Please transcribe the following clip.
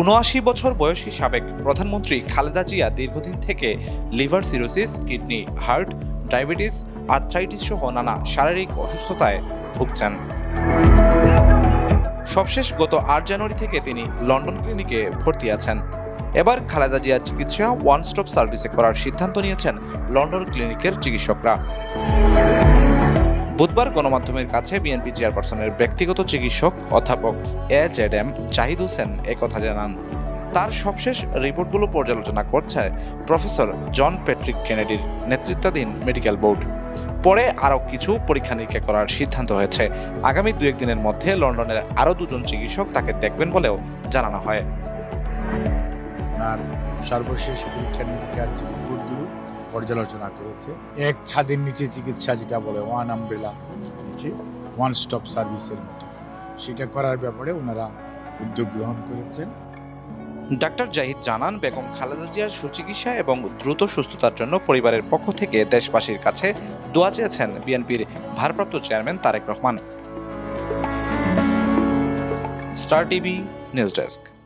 উনআশি বছর বয়সী সাবেক প্রধানমন্ত্রী খালেদা জিয়া দীর্ঘদিন থেকে liver cirrhosis, kidney, heart, diabetes, arthritis সহ নানা শারীরিক অসুস্থতায় ভুগছেন। সবশেষ গত আট জানুয়ারি থেকে তিনি লন্ডন ক্লিনিকে ভর্তি আছেন। এবার খালেদা জিয়ার চিকিৎসা ওয়ান স্টপ সার্ভিসে করার সিদ্ধান্ত নিয়েছেন লন্ডন ক্লিনিকের চিকিৎসকরা। বুধবার গণমাধ্যমের কাছে বিএনপি চেয়ারপারসনের ব্যক্তিগত চিকিৎসক অধ্যাপক A Z M Zahid Hossain একথা জানান। তার সবশেষ রিপোর্টগুলো পর্যালোচনা করছে প্রফেসর জন প্যাট্রিক কেনেডির নেতৃত্বাধীন মেডিকেল বোর্ড। পরে আরও কিছু পরীক্ষা নিরীক্ষা করার সিদ্ধান্ত হয়েছে। আগামী দু একদিনের মধ্যে লন্ডনের আরও দুজন চিকিৎসক তাকে দেখবেন বলেও জানানো হয়। সর্বশেষ পরীক্ষা নিরীক্ষার যে রিপোর্টগুলো পর্যালোচনা করেছে। এক ছাদের নিচে চিকিৎসা যেটা বলে ওয়ান আমব্রেলা নিচে ওয়ান স্টপ সার্ভিসের মতো। সেটা করার ব্যাপারে ওনারা উদ্যোগ গ্রহণ করেছেন। ডাক্তার জাহিদ জানান, বেগম খালেদা জিয়ার সুচিকিৎসা এবং দ্রুত সুস্থতার জন্য পরিবারের পক্ষ থেকে দেশবাসীর কাছে দোয়া চেয়েছেন বিএনপির ভারপ্রাপ্ত chairman Tarique Rahman. Star TV, news desk.